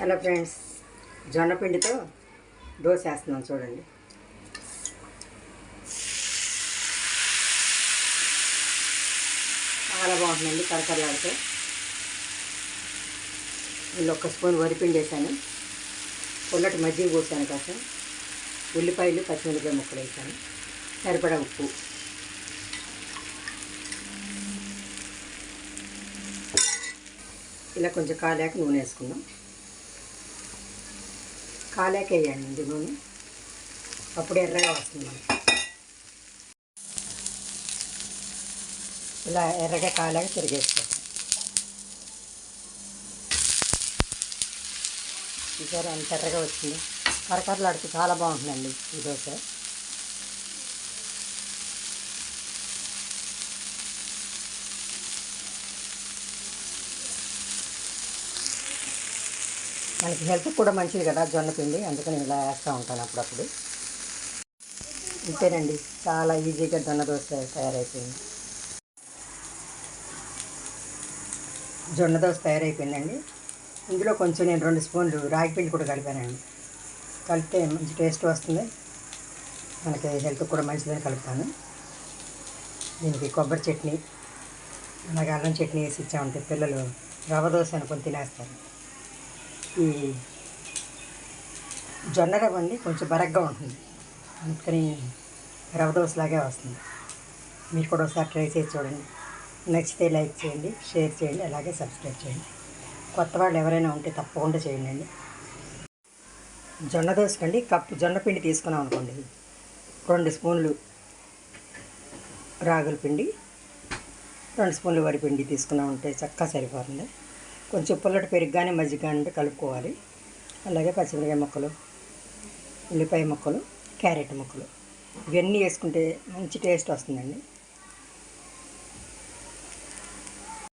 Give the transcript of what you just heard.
Hello friends జొన్నపిండితో dosa వేస్తున్నాం చూడండి. చాలా బాగుంటుందండి కరకరలాడితే. వీళ్ళు ఒక్క స్పూన్ వరిపిండి వేసాను. పుల్లటి మజ్జిగ పోసాను కోసం ఉల్లిపాయలు పచ్చిమిరపకాయ ముక్కలు వేసాను. సరిపడా ఉప్పు. ఇలా కొంచెం కాలాక నూనె వేసుకుందాం. కాలేకేయండి వేయండి అప్పుడు ఎర్రగా వస్తుంది. ఇలా ఎర్రగా కాలేక తిరిగేసుకోవాలి ఈసారి అంత ఎర్రగా వచ్చింది. కరకరలాడుతూ చాలా బాగుంటుందండి ఈ దోశ. మనకి హెల్త్ కూడా మంచిది కదా జొన్న పిండి. అందుకని ఇలా వేస్తూ ఉంటాను అప్పుడప్పుడు. ఇంతేనండి. చాలా ఈజీగా జొన్న దోశ తయారైపోయింది. జొన్న దోశ తయారైపోయిందండి. ఇందులో కొంచెం నేను రెండు స్పూన్లు రాగి పిండి కూడా కలిపానండి. కలిపితే మంచి టేస్ట్ వస్తుంది. మనకి హెల్త్ కూడా మంచిదని కలుపుతాను. దీనికి కొబ్బరి చట్నీ అలాగే అల్లం చట్నీ వేసి ఇచ్చామంటే పిల్లలు రవ్వ దోశ అనుకొని తినేస్తారు. ఈ జొన్న రవ్వ అండి కొంచెం బరగ్గా ఉంటుంది. అందుకని రవ్వ దోశలాగే వస్తుంది. మీరు కూడా ఒకసారి ట్రై చేసి చూడండి. నచ్చితే లైక్ చేయండి షేర్ చేయండి అలాగే సబ్స్క్రైబ్ చేయండి. కొత్త వాళ్ళు ఎవరైనా ఉంటే తప్పకుండా చేయండి అండి. జొన్న దోశకండి కప్పు జొన్న పిండి తీసుకున్నాం అనుకోండి. రెండు స్పూన్లు రాగుల పిండి రెండు స్పూన్లు వరి పిండి తీసుకున్నాం అంటే చక్కగా సరిపోతుంది. కొంచెం పుల్లటి పెరుగు కానీ మజ్జిగ కానీ ఉంటే కలుపుకోవాలి. అలాగే పచ్చిమిరకాయ ముక్కలు ఉల్లిపాయ ముక్కలు క్యారెట్ ముక్కలు. ఇవన్నీ వేసుకుంటే మంచి టేస్ట్ వస్తుందండి.